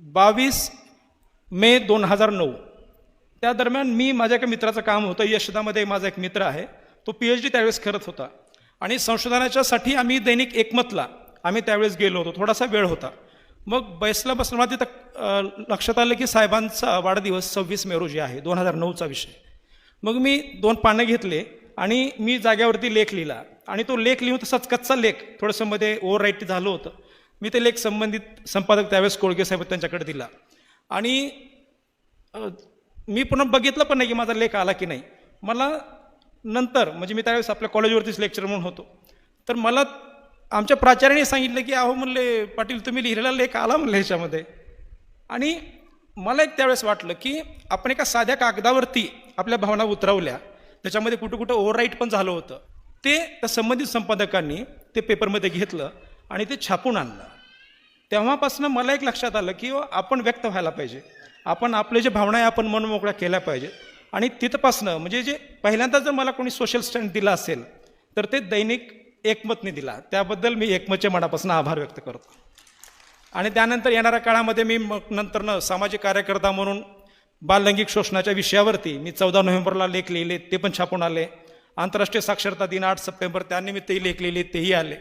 बावीस मे दोन हजार नऊ. त्या दरम्यान मी माझ्या एका मित्राचं काम होतं. यशदामध्ये माझा एक मित्र आहे. तो पी एच डी त्यावेळेस करत होता. आणि संशोधनाच्यासाठी आम्ही दैनिक एकमतला आम्ही त्यावेळेस गेलो होतो. थोडासा वेळ होता. मग बसला बसला मला तिथं लक्षात आलं की साहेबांचा वाढदिवस सव्वीस मे रोजी आहे. दोन हजार नऊचा विषय. मग मी दोन पानं घेतले आणि मी जाग्यावरती लेख लिहिला. आणि तो लेख लिहून तसाच कच्चा लेख थोडंसं मध्ये ओव्हर राईट झालं होतं. मी ते लेख संबंधित संपादक त्यावेळेस कोळगे साहेब त्यांच्याकडे दिला. आणि मी पुन्हा बघितलं पण नाही की माझा लेख आला की नाही. मला नंतर म्हणजे मी त्यावेळेस आपल्या कॉलेजवरतीच लेक्चर म्हणून होतो. तर मला आमच्या प्राचार्याने सांगितलं की अहो म्हणले पाटील तुम्ही लिहिलेला लेख आला म्हणले ह्याच्यामध्ये. आणि मला एक त्यावेळेस वाटलं की आपण एका साध्या कागदावरती आपल्या भावना उतरवल्या. त्याच्यामध्ये कुठं कुठं ओव्हरराईट पण झालं होतं. ते त्या संबंधित संपादकांनी ते पेपरमध्ये घेतलं. आणि ते छापून आणलं. तेव्हापासून मला एक लक्षात आलं की हो, आपण व्यक्त व्हायला पाहिजे. आपण आपले जे भावना आहे आपण मनमोकळ्या केल्या पाहिजे. आणि तिथपासनं म्हणजे जे पहिल्यांदा जर मला कोणी सोशल स्टँड दिला असेल तर ते दैनिक एकमतने दिला. त्याबद्दल मी एकमतच्या मनापासून आभार व्यक्त करतो. आणि त्यानंतर येणाऱ्या काळामध्ये मी मग नंतरनं सामाजिक कार्यकर्ता म्हणून बाललैंगिक शोषणाच्या विषयावरती मी चौदा नोव्हेंबरला लेख लिहिले ते पण छापून आले. आंतरराष्ट्रीय साक्षरता दिन आठ सप्टेंबर त्यानिमित्तही लेख लिहिले तेही आले.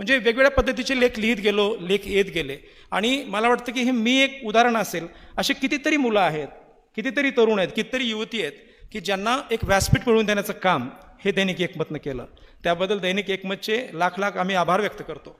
म्हणजे वेगवेगळ्या पद्धतीचे लेख लिहित गेलो लेख येत गेले. आणि मला वाटतं की हे मी एक उदाहरण असेल. असे कितीतरी मुलं आहेत कितीतरी तरुण आहेत कितीतरी युवती आहेत की ज्यांना एक व्यासपीठ मिळवून देण्याचं काम हे दैनिक एकमतनं केलं. त्याबद्दल दैनिक एकमतचे लाख लाख आम्ही आभार व्यक्त करतो.